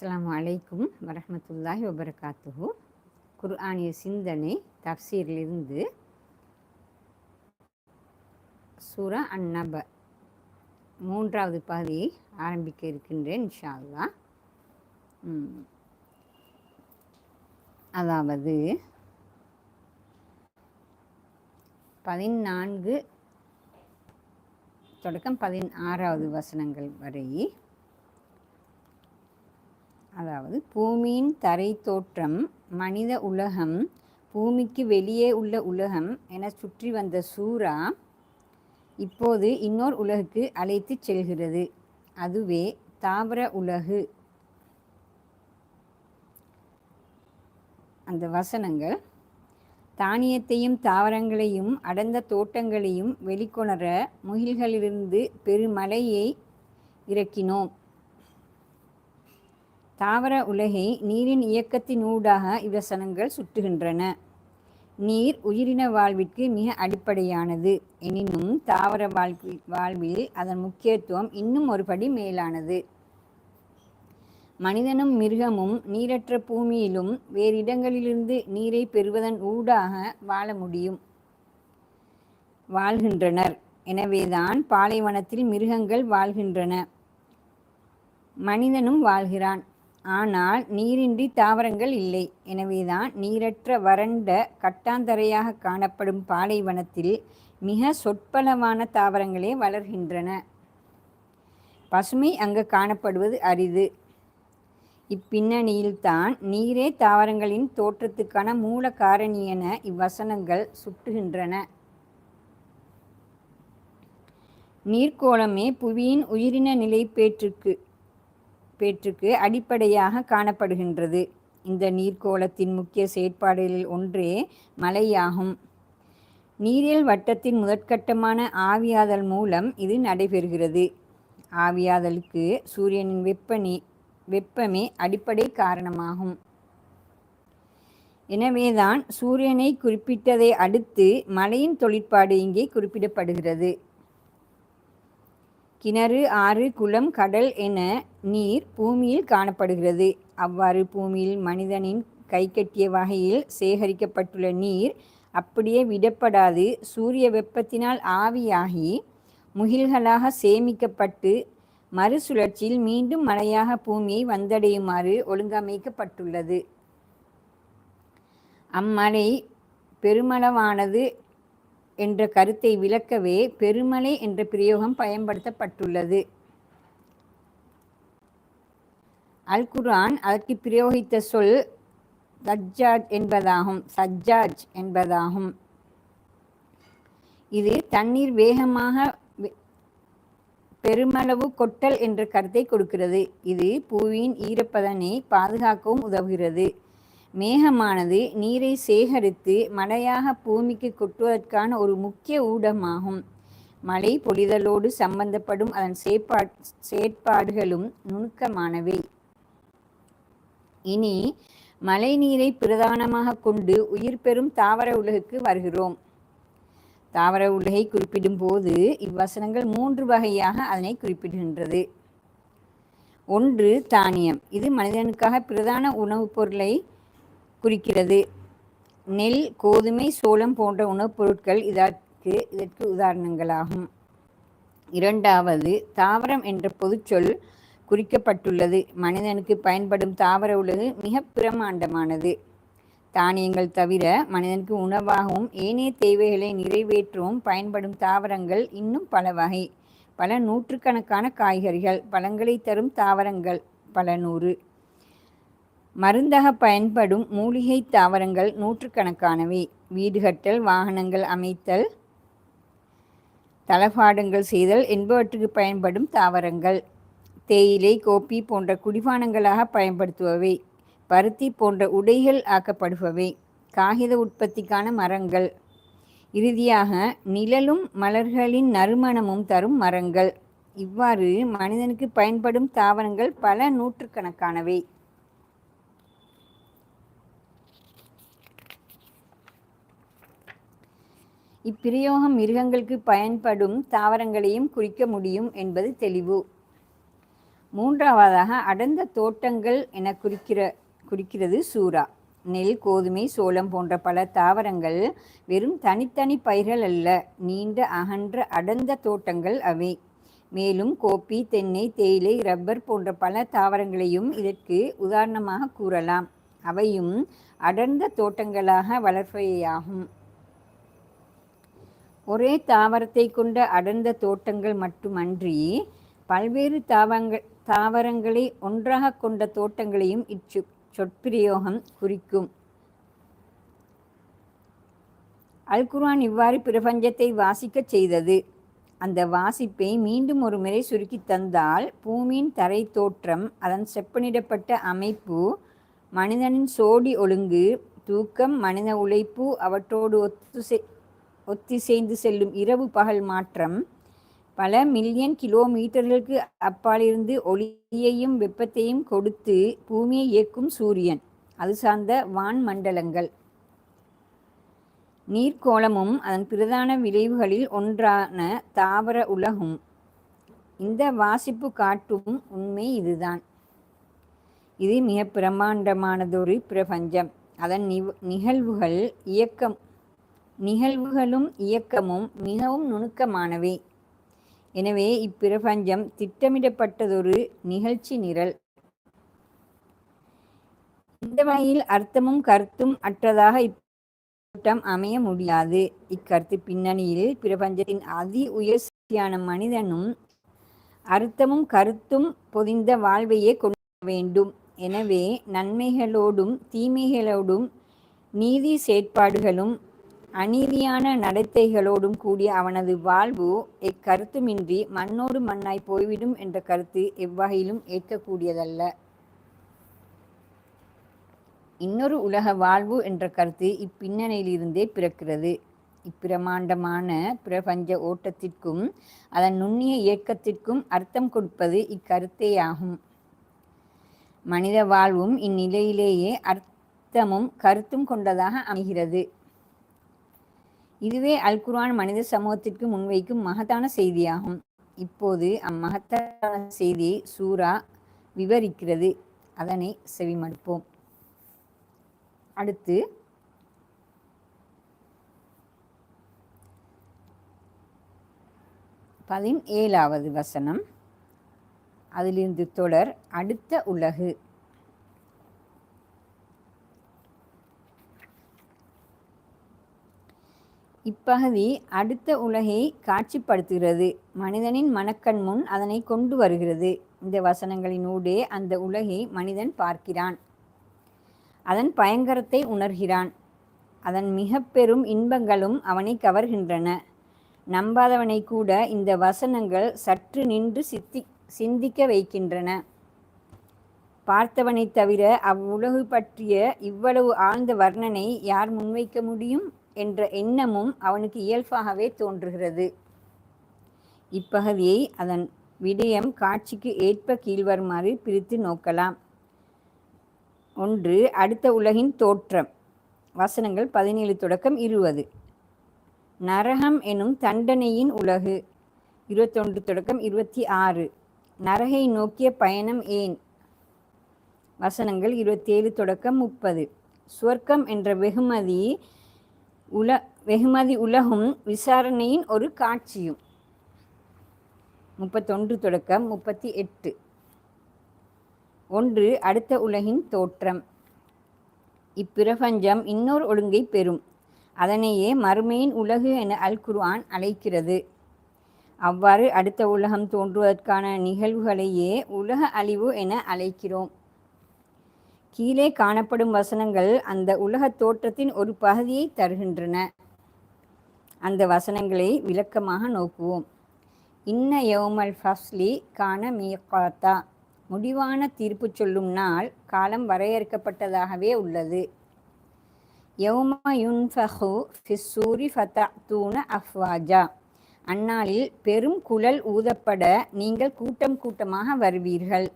அஸ்ஸலாமு அலைக்கும் வரமத்துல்லாஹி வபரகாத்துஹு. குர்ஆனிய சிந்தனை தப்சீரிலிருந்து சூரா அன்னப மூன்றாவது பகுதியை ஆரம்பிக்க இருக்கின்றேன் இன்ஷா அதாவது பதினான்கு தொடக்கம் பதினாறாவது வசனங்கள் வரை அதாவது பூமியின் தரை தோற்றம் மனித உலகம் பூமிக்கு வெளியே உள்ள உலகம் என சுற்றி வந்த சூரா இப்போது இன்னொரு உலகுக்கு அழைத்துச் செல்கிறது. அதுவே தாவர உலகு. அந்த வசனங்கள் தானியத்தையும் தாவரங்களையும் அடர்ந்த தோட்டங்களையும் வெளிக்கொணர முகில்களிலிருந்து பெருமழையை இறக்கினோம். தாவர உலகை நீரின் இயக்கத்தினூடாக இவ்வசனங்கள் சுட்டுகின்றன நீர் உயிரின வாழ்விற்கு மிக அடிப்படையானது. எனினும் தாவர வாழ்வில் வாழ்வில் அதன் முக்கியத்துவம் இன்னும் ஒருபடி மேலானது. மனிதனும் மிருகமும் நீரற்ற பூமியிலும் வேறு இடங்களிலிருந்து நீரை பெறுவதன் ஊடாக வாழ முடியும். வாழ்கின்றனர். எனவேதான் பாலைவனத்தில் மிருகங்கள் வாழ்கின்றன. மனிதனும் வாழ்கிறான். ஆனால் நீரின்றி தாவரங்கள் இல்லை. எனவேதான் நீரற்ற வறண்ட கட்டாந்தரையாக காணப்படும் பாலைவனத்தில் மிக சொற்பளவான தாவரங்களே வளர்கின்றன. பசுமை அங்கு காணப்படுவது அரிது. இப்பின்னணியில்தான் நீரே தாவரங்களின் தோற்றத்துக்கான மூல காரணி என இவ்வசனங்கள் சுட்டுகின்றன. நீர்க்கோளமே புவியின் உயிரின நிலைப்பேற்றுக்கு பேற்றுக்கு அடிப்படையாக காணப்படுகின்றது. இந்த நீர்க்கோளத்தின் முக்கிய செயற்பாடுகளில் ஒன்றே மழையாகும் நீரியல் வட்டத்தின் முதற்கட்டமான ஆவியாதல் மூலம் இது நடைபெறுகிறது. ஆவியாதலுக்கு சூரியனின் வெப்பநீ வெப்பமே அடிப்படை காரணமாகும். எனவேதான் சூரியனை குறிப்பிட்டதை அடுத்து மழையின் தொழிற்பாடு இங்கே குறிப்பிடப்படுகிறது. கிணறு ஆறு குளம் கடல் என நீர் பூமியில் காணப்படுகிறது. அவ்வாறு பூமியில் மனிதனின் கைக்கட்டிய வகையில் சேகரிக்கப்பட்டுள்ள நீர் அப்படியே விடப்படாது. சூரிய வெப்பத்தினால் ஆவியாகி முகில்களாக சேமிக்கப்பட்டு மறுசுழற்சியில் மீண்டும் மழையாக பூமியை வந்தடையுமாறு ஒழுங்கமைக்கப்பட்டுள்ளது. அம்மழை பெருமளவானது என்ற கருத்தை விளக்கவே பெருமலை என்ற பிரயோகம் பயன்படுத்தப்பட்டுள்ளது. அல்குர்ஆன் அதற்கு பிரயோகித்த சொல் சஜ்ஜாஜ் என்பதாகும். சஜ்ஜாஜ் என்பதாகும். இது தண்ணீர் வேகமாக பெருமளவு கொட்டல் என்ற கருத்தை கொடுக்கிறது. இது பூவியின் ஈரப்பதனை பாதுகாக்கவும் உதவுகிறது. மேகமானது நீரை சேகரித்து மழையாக பூமிக்கு கொட்டுவதற்கான ஒரு முக்கிய ஊடகமாகும். மழை பொழிதலோடு சம்பந்தப்படும் அதன் செயற்பா செயற்பாடுகளும் நுணுக்கமானவை. இனி மழை நீரை பிரதானமாக கொண்டு உயிர் பெறும் தாவர உலகுக்கு வருகிறோம். தாவர உலகை குறிப்பிடும் போது இவ்வசனங்கள் மூன்று வகையாக அதனை குறிப்பிடுகின்றது. ஒன்று தானியம். இது மனிதனுக்காக பிரதான உணவுப் பொருளை குறிக்கிறது. நெல் கோதுமை சோளம் போன்ற உணவுப் பொருட்கள் இதற்கு இதற்கு உதாரணங்களாகும். இரண்டாவது தாவரம் என்ற பொதுச்சொல் குறிக்கப்பட்டுள்ளது. மனிதனுக்கு பயன்படும் தாவர உலகு மிக பிரமாண்டமானது தானியங்கள் தவிர மனிதனுக்கு உணவாகவும் ஏனைய தேவைகளை நிறைவேற்றவும் பயன்படும் தாவரங்கள் இன்னும் பல வகை. பல நூற்றுக்கணக்கான காய்கறிகள் பழங்களை தரும் தாவரங்கள் பல நூறு. மருந்தக பயன்படும் மூலிகை தாவரங்கள் நூற்றுக்கணக்கானவை. வீடு கட்டல் வாகனங்கள் அமைத்தல் தளபாடங்கள் செய்தல் என்பவற்றுக்கு பயன்படும் தாவரங்கள். தேயிலை கோப்பி போன்ற குடிபானங்களாக பயன்படுத்துபவை. பருத்தி போன்ற உடைகள் ஆக்கப்படுபவை. காகித உற்பத்திக்கான மரங்கள். இறுதியாக நிழலும் மலர்களின் நறுமணமும் தரும் மரங்கள். இவ்வாறு மனிதனுக்கு பயன்படும் தாவரங்கள் பல நூற்றுக்கணக்கானவை. இப்பிரயோகம் மிருகங்களுக்கு பயன்படும் தாவரங்களையும் குறிக்க முடியும் என்பது தெளிவு. மூன்றாவதாக அடர்ந்த தோட்டங்கள் என குறிக்கிற குறிக்கிறது சூரா நெல் கோதுமை சோளம் போன்ற பல தாவரங்கள் வெறும் தனித்தனி பயிர்கள் அல்ல நீண்ட அகன்ற அடர்ந்த தோட்டங்கள் அவை. மேலும் கோப்பி தென்னை தேயிலை ரப்பர் போன்ற பல தாவரங்களையும் இதற்கு உதாரணமாக கூறலாம். அவையும் அடர்ந்த தோட்டங்களாக வளர்ப்பவையாகும் ஒரே தாவரத்தை கொண்ட அடர்ந்த தோட்டங்கள் மட்டுமன்றி பல்வேறு தாவங்கள் தாவரங்களை ஒன்றாக கொண்ட தோட்டங்களையும் இச்சு சொற்பிரயோகம் குறிக்கும். அல்குர்ஆன் இவ்வாறு பிரபஞ்சத்தை வாசிக்கச் செய்தது. அந்த வாசிப்பை மீண்டும் ஒரு முறை சுருக்கி தந்தால் பூமியின் தரை தோற்றம் அதன் செப்பனிடப்பட்ட அமைப்பு மனிதனின் சோடி ஒழுங்கு தூக்கம் மனித உழைப்பு அவற்றோடு ஒத்து ஒத்திசைந்து செல்லும் இரவு பகல் மாற்றம். பல மில்லியன் கிலோமீட்டர்களுக்கு அப்பாலிருந்து ஒளியையும் வெப்பத்தையும் கொடுத்து பூமியை இயக்கும் சூரியன். அது சார்ந்த வான் மண்டலங்கள். நீர்க்கோளமும் அதன் பிரதான விளைவுகளில் ஒன்றான தாவர உலகும். இந்த வாசிப்பு காட்டும் உண்மை இதுதான். இது மிக பிரம்மாண்டமானதொரு பிரபஞ்சம். அதன் நிகழ்வுகள் இயக்கம் நிகழ்வுகளும் இயக்கமும் மிகவும் நுணுக்கமானவை. எனவே இப்பிரபஞ்சம் திட்டமிடப்பட்டதொரு நிகழ்ச்சி நிரல். இந்த வகையில் அர்த்தமும் கருத்தும் அற்றதாக கூட்டம் அமைய முடியாது. இக்கருத்து பின்னணியில் பிரபஞ்சத்தின் அதி உயர்ச்சியான மனிதனும் அர்த்தமும் கருத்தும் பொதிந்த வாழ்வையே கொண்டு வேண்டும். எனவே நன்மைகளோடும் தீமைகளோடும் நீதி செயற்பாடுகளும் அநீதியான நடத்தைகளோடும் கூடிய அவனது வாழ்வு இக்கருத்துமின்றி மண்ணோடு மண்ணாய் போய்விடும் என்ற கருத்து எவ்வகையிலும் ஏற்கக்கூடியதல்ல. இன்னொரு உலக வாழ்வு என்ற கருத்து இப்பின்னணியிலிருந்தே பிறக்கிறது. இப்பிரமாண்டமான பிரபஞ்ச ஓட்டத்திற்கும் அதன் நுண்ணிய இயக்கத்திற்கும் அர்த்தம் கொடுப்பது இக்கருத்தேயாகும். மனித வாழ்வும் இந்நிலையிலேயே அர்த்தமும் கருத்தும் கொண்டதாக அமைகிறது. இதுவே அல் குர்ஆன் மனித சமூகத்திற்கு முன்வைக்கும் மகத்தான செய்தியாகும். இப்போது அம்மகத்தான செய்தியை சூரா விவரிக்கிறது. அதனை செவிமடுப்போம். அடுத்து பதினேழாவது வசனம். அதிலிருந்து தொடர் அடுத்த உலகு. இப்பகுதி அடுத்த உலகை காட்சிப்படுத்துகிறது. மனிதனின் மனக்கண் முன் அதனை கொண்டு வருகிறது. இந்த வசனங்களினூடே அந்த உலகை மனிதன் பார்க்கிறான். அதன் பயங்கரத்தை உணர்கிறான். அதன் மிக பெரும் இன்பங்களும் அவனை கவர்கின்றன. நம்பாதவனை கூட இந்த வசனங்கள் சற்று நின்று சித்தி சிந்திக்க வைக்கின்றன. பார்த்தவனை தவிர அவ்வுலகு பற்றிய இவ்வளவு ஆழ்ந்த வர்ணனை யார் முன்வைக்க முடியும்? என்ற எண்ணமும் அவனுக்கு இயல்பாகவே தோன்றுகிறது. இப்பகுதியை அதன் விடயம் காட்சிக்கு ஏற்ப கீழ்வருமாறு பிரித்து நோக்கலாம். ஒன்று அடுத்த உலகின் தோற்றம். வசனங்கள் பதினேழு தொடக்கம் இருபது. நரகம் எனும் தண்டனையின் உலகு. இருபத்தொன்று தொடக்கம் இருபத்தி ஆறு. நரகை நோக்கிய பயணம் ஏன்? வசனங்கள் இருபத்தேழு தொடக்கம் முப்பது. சுவர்க்கம் என்ற வெகுமதி உல வெகுமதி உலகும் விசாரணையின் ஒரு காட்சியும். முப்பத்தொன்று தொடக்கம் முப்பத்தி எட்டு. ஒன்று அடுத்த உலகின் தோற்றம். இப்பிரபஞ்சம் இன்னொரு ஒழுங்கை பெறும். அதனையே மறுமையின் உலகு என அல் குர்ஆன் அழைக்கிறது. அவ்வாறு அடுத்த உலகம் தோன்றுவதற்கான நிகழ்வுகளையே உலக அழிவு என அழைக்கிறோம். கீழே காணப்படும் வசனங்கள் அந்த உலக தோற்றத்தின் ஒரு பகுதியை தருகின்றன. அந்த வசனங்களை விளக்கமாக நோக்குவோம். இன்ன யோமல் ஃபஸ்லி காண மியக்காத்தா. முடிவான தீர்ப்பு சொல்லும் நாள் காலம் வரையறுக்கப்பட்டதாகவே உள்ளது. யௌம யுன்ஃபஹு ஃபிஸ்ஸூரி தூண அஃப்வாஜா. அந்நாளில் பெரும் குழல் ஊதப்பட நீங்கள் கூட்டம் கூட்டமாக வருவீர்கள்.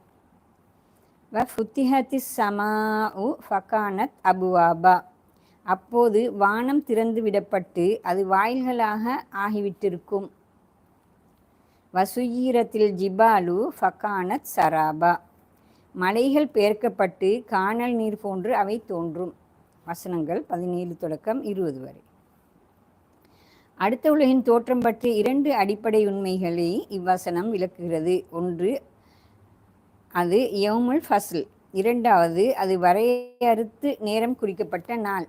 வ சமா சமாஉ ஃபகானத் அபுவாபா. அப்போது வானம் திறந்து விடப்பட்டு அது வாயில்களாக ஆகிவிட்டிருக்கும். வசுயீரத்தில் ஜிபாலு ஃபகானத் சராபா. மலைகள் பெயர்க்கப்பட்டு காணல் நீர் போன்று அவை தோன்றும். வசனங்கள் பதினேழு தொடக்கம் இருபது வரை. அடுத்த உலகின் தோற்றம் பற்றிய இரண்டு அடிப்படை உண்மைகளை இவ்வசனம் விளக்குகிறது. ஒன்று அது யவுமுல் ஃபஸ்ல். இரண்டாவது அது வரையறுத்து நேரம் குறிக்கப்பட்ட நாள்.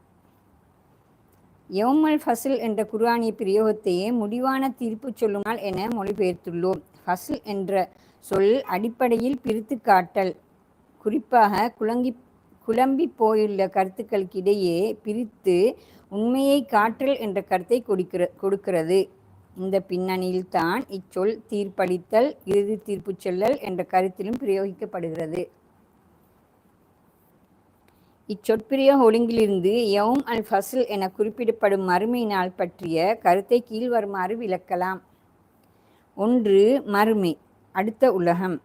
யவுமல் ஃபசில் என்ற குர்ஆனிய பிரயோகத்தையே முடிவான தீர்ப்பு சொல்லும் நாள் என மொழிபெயர்த்துள்ளோம். ஃபசில் என்ற சொல் அடிப்படையில் பிரித்து காட்டல். குறிப்பாக குழங்கி குழம்பி போயுள்ள கருத்துக்களுக்கிடையே பிரித்து உண்மையை காற்றல் என்ற கருத்தை கொடுக்கிற கொடுக்கிறது. இந்த பின்னணியில்தான் இச்சொல் தீர்ப்பளித்தல் இறுதி தீர்ப்பு செல்லல் என்ற கருத்திலும் பிரயோகிக்கப்படுகிறது. இச்சொற்பிரயோக ஒழுங்கிலிருந்து யவும் அல் ஃபசில் என குறிப்பிடப்படும் மறுமை நாள் பற்றிய கருத்தை கீழ்வருமாறு விளக்கலாம். ஒன்று மறுமை அடுத்த உலகம்.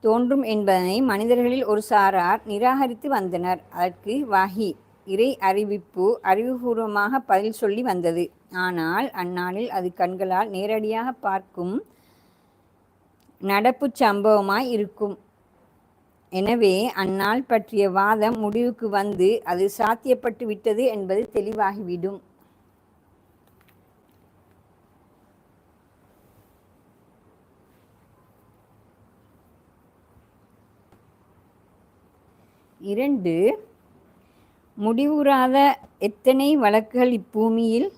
தோன்றும் என்பதனை மனிதர்களில் ஒரு சாரார் நிராகரித்து வந்தனர். அதற்கு வாஹி. இறை அறிவிப்பு அறிவுபூர்வமாக பதில் சொல்லி வந்தது. ஆனால் அந்நாளில் அது கண்களால் நேரடியாக பார்க்கும் நடப்பு சம்பவமாய் இருக்கும். எனவே அந்நாள் பற்றிய வாதம் முடிவுக்கு வந்து அது சாத்தியப்பட்டு விட்டது என்பது தெளிவாகிவிடும். இரண்டு முடிவுறாத எத்தனை வழக்குகள் இப்பூமியில்?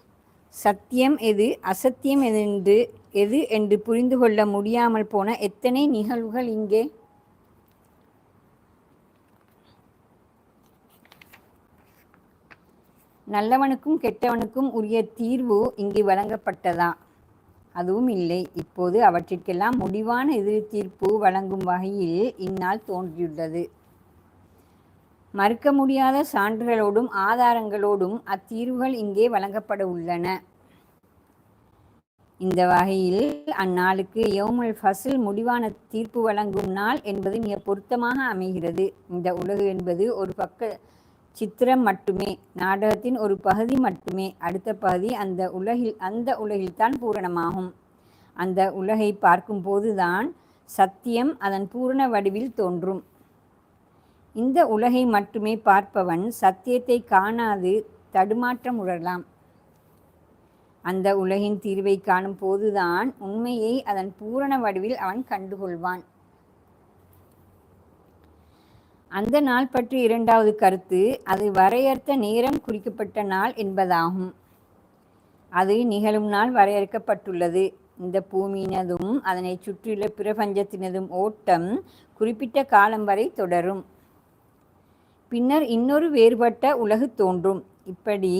சத்தியம் எது? அசத்தியம் எது? எது என்று புரிந்து கொள்ள முடியாமல் போன எத்தனை நிகழ்வுகள் இங்கே? நல்லவனுக்கும் கெட்டவனுக்கும் உரிய தீர்வு இங்கு வழங்கப்பட்டதா? அதுவும் இல்லை. இப்போது அவற்றிற்கெல்லாம் முடிவான எதிர் தீர்ப்பு வழங்கும் வகையில் இந்நாள் தோன்றியுள்ளது. மறுக்க முடியாத சான்றுகளோடும் ஆதாரங்களோடும் அத்தீர்வுகள் இங்கே வழங்கப்பட உள்ளன. இந்த வகையில் அந்நாளுக்கு யோமல் ஃபசில் முடிவான தீர்ப்பு வழங்கும் நாள் என்பது மிக பொருத்தமாக அமைகிறது. இந்த உலகு என்பது ஒரு பக்க சித்திரம் மட்டுமே நாடகத்தின் ஒரு பகுதி மட்டுமே. அடுத்த பகுதி அந்த உலகில் அந்த உலகில்தான் பூரணமாகும். அந்த உலகை பார்க்கும்போதுதான் சத்தியம் அதன் பூரண வடிவில் தோன்றும். இந்த உலகை மட்டுமே பார்ப்பவன் சத்தியத்தை காணாது தடுமாற்றம் உழலாம். அந்த உலகின் தீர்வை காணும் போதுதான் உண்மையை அதன் பூரண வடிவில் அவன் கண்டுகொள்வான். அந்த நாள் பற்றி இரண்டாவது கருத்து அது வரையறுத்த நேரம் குறிக்கப்பட்ட நாள் என்பதாகும். அது நிகழும் நாள் வரையறுக்கப்பட்டுள்ளது. இந்த பூமியினதும் அதனை சுற்றியுள்ள பிரபஞ்சத்தினதும் ஓட்டம் குறிப்பிட்ட காலம் வரை தொடரும். பின்னர் இன்னொரு வேறுபட்ட உலகு தோன்றும். இப்படி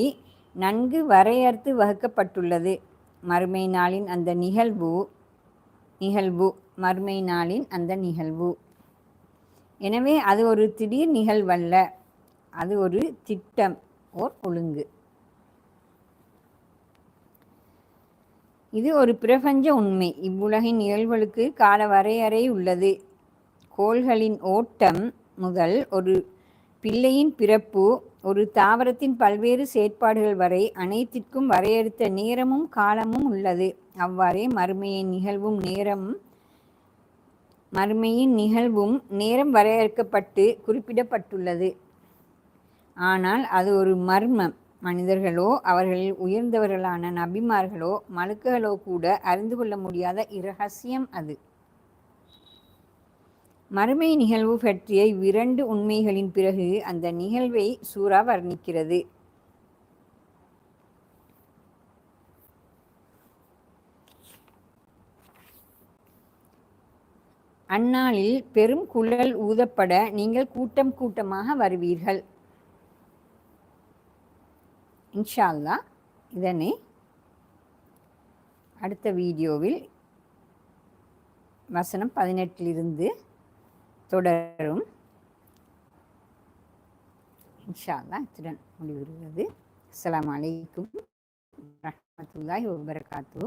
நன்கு வரையறுத்து வகுக்கப்பட்டுள்ளது. மறுமை நாளின் அந்த நிகழ்வு நிகழ்வு மறுமை நாளின் அந்த நிகழ்வு. எனவே அது ஒரு திடீர் நிகழ்வல்ல. அது ஒரு திட்டம் ஓர் ஒழுங்கு. இது ஒரு பிரபஞ்ச உண்மை. இவ்வுலகின் நிகழ்வுகளுக்கு கால வரையறை உள்ளது. கோள்களின் ஓட்டம் முதல் ஒரு பிள்ளையின் பிறப்பு ஒரு தாவரத்தின் பல்வேறு செயற்பாடுகள் வரை அனைத்திற்கும் வரையறுத்த நேரமும் காலமும் உள்ளது. அவ்வாறே மறுமையின் நிகழ்வும் நேரம் மறுமையின் நிகழ்வும் நேரம் வரையறுக்கப்பட்டு குறிப்பிடப்பட்டுள்ளது. ஆனால் அது ஒரு மர்மம் மனிதர்களோ அவர்களில் உயர்ந்தவர்களான நபிமார்களோ மலுக்குகளோ கூட அறிந்து கொள்ள முடியாத இரகசியம் அது. மறுமை நிகழ்வு பற்றிய இவ்விரண்டு உண்மைகளின் பிறகு அந்த நிகழ்வை சூரா வர்ணிக்கிறது. அந்நாளில் பெரும் குழல் ஊதப்பட நீங்கள் கூட்டம் கூட்டமாக வருவீர்கள். இன்ஷால்லா இதனை அடுத்த வீடியோவில் வசனம் பதினெட்டிலிருந்து தொடரும். இன்ஷால்லா இத்துடன் முடிவுறுகிறது. அஸ்லாம் வலைக்கும் வரமத்துல்லாஹி வபரகாத்து